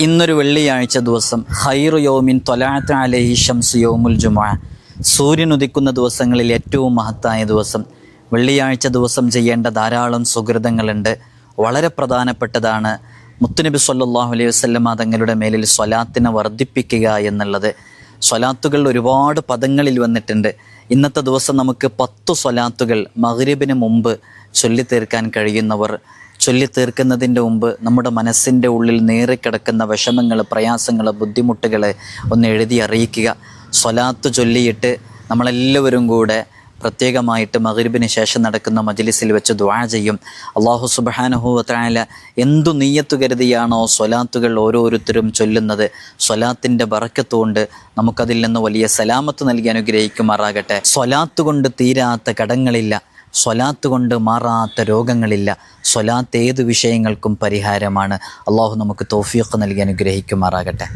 ഇന്നൊരു വെള്ളിയാഴ്ച ദിവസം ഹൈറു യോമിൻ തൊലാത്ത അലഹി ഷംസ് യോമുൽ ജുമാ. സൂര്യൻ ഉദിക്കുന്ന ദിവസങ്ങളിൽ ഏറ്റവും മഹത്തായ ദിവസം. വെള്ളിയാഴ്ച ദിവസം ചെയ്യേണ്ട ധാരാളം സുഹൃതങ്ങളുണ്ട്. വളരെ പ്രധാനപ്പെട്ടതാണ് മുത്തുനബി സല്ലാഹു അലൈഹി വസ്ലമ തങ്ങളുടെ മേലിൽ സ്വലാത്തിനെ വർദ്ധിപ്പിക്കുക എന്നുള്ളത്. സ്വലാത്തുകൾ ഒരുപാട് പദങ്ങളിൽ വന്നിട്ടുണ്ട്. ഇന്നത്തെ ദിവസം നമുക്ക് പത്തു സ്വലാത്തുകൾ മഗ്രിബിന് മുമ്പ് ചൊല്ലിത്തീർക്കാൻ കഴിയുന്നവർ ചൊല്ലിത്തീർക്കുന്നതിന്റെ മുമ്പ് നമ്മുടെ മനസ്സിന്റെ ഉള്ളിൽ നേറിക്കിടക്കുന്ന വിഷമങ്ങൾ പ്രയാസങ്ങൾ ബുദ്ധിമുട്ടുകൾ ഒന്ന് എഴുതി അറിയിക്കുക. സ്വലാത്ത് ചൊല്ലിയിട്ട് നമ്മളെല്ലാവരും കൂടെ പ്രത്യേകമായിട്ട് മഗ്രിബിന് ശേഷം നടക്കുന്ന മജ്ലിസിൽ വെച്ച് ദ്വാ ചെയ്യും. അള്ളാഹു സുബാനഹുവത്തായ എന്തു നീയത്തു കരുതിയാണോ സ്വലാത്തുകൾ ഓരോരുത്തരും ചൊല്ലുന്നത്. സ്വലാത്തിന്റെ ബറക്കത്തുകൊണ്ട് നമുക്കതിൽ നിന്ന് വലിയ സലാമത്ത് നൽകി അനുഗ്രഹിക്കുമാറാകട്ടെ. സ്വലാത്ത് കൊണ്ട് തീരാത്ത കടങ്ങളില്ല. സ്വലാത്ത് കൊണ്ട് മാറാത്ത രോഗങ്ങളില്ല. സ്വലാത്ത് ഏത് വിഷയങ്ങൾക്കും പരിഹാരമാണ്. അള്ളാഹു നമുക്ക് തോഫിയൊക്കെ നൽകി അനുഗ്രഹിക്കുമാറാകട്ടെ.